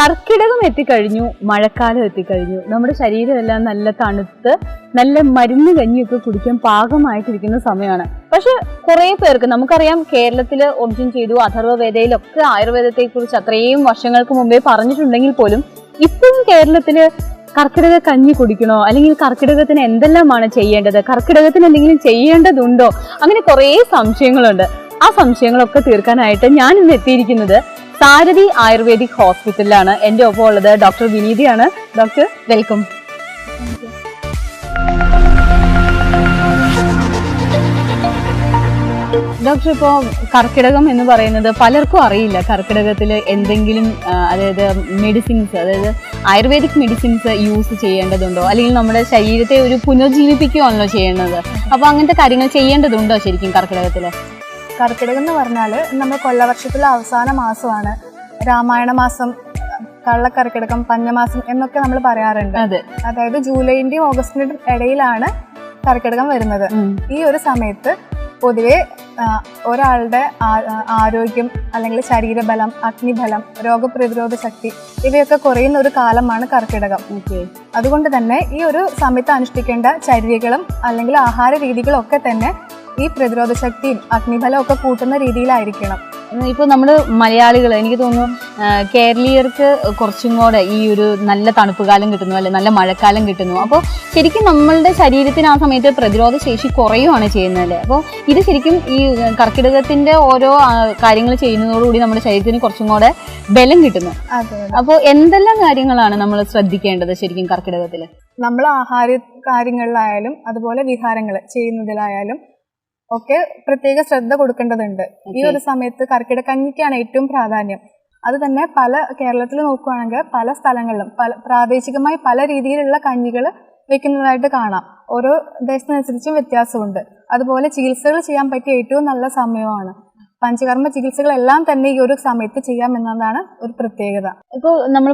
കർക്കിടകം എത്തിക്കഴിഞ്ഞു മഴക്കാലം എത്തിക്കഴിഞ്ഞു. നമ്മുടെ ശരീരമെല്ലാം നല്ല തണുത്ത് നല്ല മരുന്ന് കഞ്ഞിയൊക്കെ കുടിക്കാൻ പാകമായിട്ടിരിക്കുന്ന സമയമാണ്. പക്ഷെ കുറെ പേർക്ക് നമുക്കറിയാം കേരളത്തിൽ ഒബ്ജം ചെയ്തു അഥർവവേദയിലൊക്കെ ആയുർവേദത്തെ കുറിച്ച് അത്രയും വർഷങ്ങൾക്ക് മുമ്പേ പറഞ്ഞിട്ടുണ്ടെങ്കിൽ പോലും ഇപ്പോഴും കേരളത്തിൽ കർക്കിടക കഞ്ഞി കുടിക്കണോ? അല്ലെങ്കിൽ കർക്കിടകത്തിന് എന്തെല്ലാമാണ് ചെയ്യേണ്ടത്? കർക്കിടകത്തിന് എന്തെങ്കിലും ചെയ്യേണ്ടതുണ്ടോ? അങ്ങനെ കുറേ സംശയങ്ങളുണ്ട്. ആ സംശയങ്ങളൊക്കെ തീർക്കാനായിട്ട് ഞാൻ ഇന്ന് എത്തിയിരിക്കുന്നത് സാരഥി ആയുർവേദിക് ഹോസ്പിറ്റലിലാണ് എന്റെ ഒപ്പം ഉള്ളത് ഡോക്ടർ വിനീതിയാണ്. Doctor welcome. ഡോക്ടർ ഇപ്പോൾ കർക്കിടകം എന്ന് പറയുന്നത് പലർക്കും അറിയില്ല. കർക്കിടകത്തിൽ എന്തെങ്കിലും അതായത് മെഡിസിൻസ് അതായത് ആയുർവേദിക് മെഡിസിൻസ് യൂസ് ചെയ്യേണ്ടതുണ്ടോ? അല്ലെങ്കിൽ നമ്മുടെ ശരീരത്തെ ഒരു പുനർജീവിപ്പിക്കുകയാണല്ലോ ചെയ്യേണ്ടത്. അപ്പോൾ അങ്ങനത്തെ കാര്യങ്ങൾ ചെയ്യേണ്ടതുണ്ടോ ശരിക്കും കർക്കിടകത്തിൽ? കർക്കിടകം എന്ന് പറഞ്ഞാൽ നമ്മൾ കൊല്ലവർഷത്തിലെ അവസാന മാസമാണ്. രാമായണ മാസം കള്ളക്കർക്കിടകം പഞ്ഞമാസം എന്നൊക്കെ നമ്മൾ പറയാറുണ്ട്. അതായത് ജൂലൈന്റെയും ഓഗസ്റ്റിന്റെയും ഇടയിലാണ് കർക്കിടകം വരുന്നത്. ഈ ഒരു സമയത്ത് പൊതുവെ ഒരാളുടെ ആരോഗ്യം അല്ലെങ്കിൽ ശരീരബലം അഗ്നിബലം രോഗപ്രതിരോധ ശക്തി ഇവയൊക്കെ കുറയുന്ന ഒരു കാലമാണ് കർക്കിടകം. അതുകൊണ്ട് തന്നെ ഈ ഒരു സമയത്ത് അനുഷ്ഠിക്കേണ്ട ചര്യകളും അല്ലെങ്കിൽ ആഹാര രീതികളും ഒക്കെ തന്നെ ഈ പ്രതിരോധ ശക്തിയും അഗ്നിഫലം ഒക്കെ കൂട്ടുന്ന രീതിയിലായിരിക്കണം. ഇപ്പൊ നമ്മൾ മലയാളികൾ എനിക്ക് തോന്നുന്നു കേരളീയർക്ക് കുറച്ചും കൂടെ ഈ ഒരു നല്ല തണുപ്പ് കാലം കിട്ടുന്നു അല്ലെ നല്ല മഴക്കാലം കിട്ടുന്നു. അപ്പോൾ ശരിക്കും നമ്മളുടെ ശരീരത്തിന് ആ സമയത്ത് പ്രതിരോധ ശേഷി കുറയുവാണ് ചെയ്യുന്നത് അപ്പോൾ ഇത് ശരിക്കും ഈ കർക്കിടകത്തിന്റെ ഓരോ കാര്യങ്ങൾ ചെയ്യുന്നതോടുകൂടി നമ്മുടെ ശരീരത്തിന് കുറച്ചും കൂടെ ബലം കിട്ടുന്നു. അപ്പോൾ എന്തെല്ലാം കാര്യങ്ങളാണ് നമ്മൾ ശ്രദ്ധിക്കേണ്ടത് ശരിക്കും കർക്കിടകത്തിൽ നമ്മൾ ആഹാര കാര്യങ്ങളിലായാലും അതുപോലെ വിഹാരങ്ങൾ ചെയ്യുന്നതിലായാലും ഒക്കെ പ്രത്യേക ശ്രദ്ധ കൊടുക്കേണ്ടതുണ്ട്. ഈ. ഒരു സമയത്ത് കർക്കിടക്കഞ്ഞിക്കാണ് ഏറ്റവും പ്രാധാന്യം. അത് തന്നെ പല കേരളത്തിൽ നോക്കുകയാണെങ്കിൽ പല സ്ഥലങ്ങളിലും പല പ്രാദേശികമായി പല രീതിയിലുള്ള കഞ്ഞികൾ വെക്കുന്നതായിട്ട് കാണാം. ഓരോ ദേശത്തിനനുസരിച്ചും വ്യത്യാസമുണ്ട്. അതുപോലെ ചികിത്സകൾ ചെയ്യാൻ പറ്റിയ ഏറ്റവും നല്ല സമയമാണ്. പഞ്ചകർമ്മ ചികിത്സകളെല്ലാം തന്നെ ഈ ഒരു സമയത്ത് ചെയ്യാം എന്നതാണ് ഒരു പ്രത്യേകത. ഇപ്പോൾ നമ്മൾ